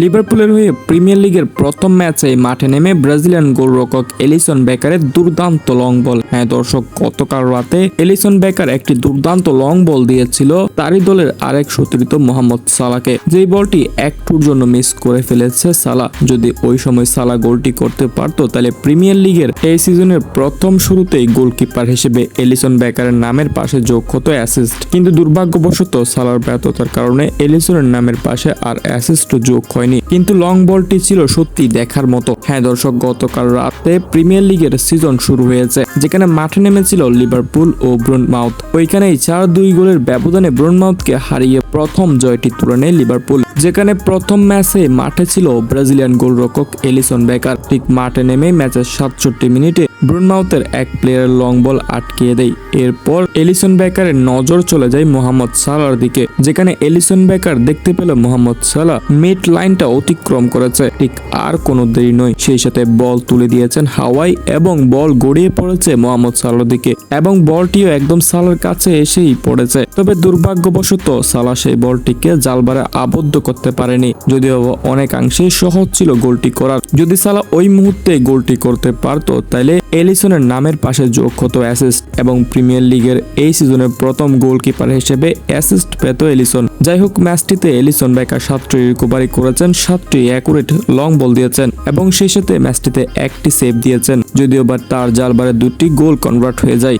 লিভারপুলের হয়ে প্রিমিয়ার লিগের প্রথম ম্যাচে মাঠে নেমে ব্রাজিলিয়ান গোলরক্ষক এলিসন বেকারের দুর্দান্ত লং বল। হ্যাঁ দর্শক, গতকাল রাতে এলিসন বেকার একটি দুর্দান্ত লং বল দিয়েছিল তারই দলের আরেক সতীর্থ মোহাম্মদ সালাকে যেই বলটি একটুর জন্য মিস করে ফেলেছে সালা যদি ওই সময় সালা গোলটি করতে পারতো, তাহলে প্রিমিয়ার লিগের এই সিজনের প্রথম শুরুতেই গোলকিপার হিসেবে এলিসন বেকারের নামের পাশে যোগ হতো অ্যাসিস্ট। কিন্তু দুর্ভাগ্যবশত সালার ব্যর্থতার কারণে এলিসনের নামের পাশে আর অ্যাসিস্ট যোগ হয়নি। কিন্তু লং বলটি ছিল সত্যি দেখার মতো। হ্যাঁ দর্শক, গতকাল রাতে প্রিমিয়ার লিগের সিজন শুরু হয়েছে, যেখানে মাঠে নেমেছিল লিভারপুল ও ব্রুনমাউথ ওইখানেই চার দুই গোলের ব্যবধানে ব্রুনমাউথকে হারিয়ে প্রথম জয়টি তুলে নেয় লিভারপুল যেখানে প্রথম ম্যাচে মাঠে ছিল ব্রাজিলিয়ান গোলরক্ষক এলিসন বেকার ঠিক মাঠে নেমে ম্যাচের সাতষট্টি মিনিটে ব্রুনমাউথের এক প্লেয়ার লং বল আটকিয়ে দেয়। এরপর এলিসন বেকারের নজর চলে যায় মোহাম্মদ সালার দিকে, যেখানে এলিসন বেকার দেখতে পেল মোহাম্মদ সালা মিড লাইনটা অতিক্রম করেছে। ঠিক আর কোনো দেরি নয়, সেই সাথে বল তুলে দিয়েছেন হাওয়াই এবং বল গড়িয়ে পড়েছে মোহাম্মদ সালার দিকে এবং বলটিও একদম সালার কাছে এসেই পড়েছে। তবে দুর্ভাগ্যবশত সালা সেই বলটিকে জালবারে আবদ্ধ করতে পারেনি, যদিও অনেকাংশে সহজ ছিল গোলটি করার। যদি সালা ওই মুহূর্তে গোলটি করতে পারতো তাহলে এলিসনের নামের পাশে যোগ হতো অ্যাসিস্ট এবং প্রিমিয়ার লিগের এই সিজনের প্রথম গোলকিপার হিসেবে অ্যাসিস্ট পেত এলিসন। যাই হোক, ম্যাচটিতে এলিসন বেকার সাতটি রিকভারি করেছেন, সাতটি অ্যাকুরেট লং বল দিয়েছেন এবং সেই সাথে ম্যাচটিতে একটি সেভ দিয়েছেন, যদিও বা তার জালবারে দুটি গোল কনভার্ট হয়ে যায়।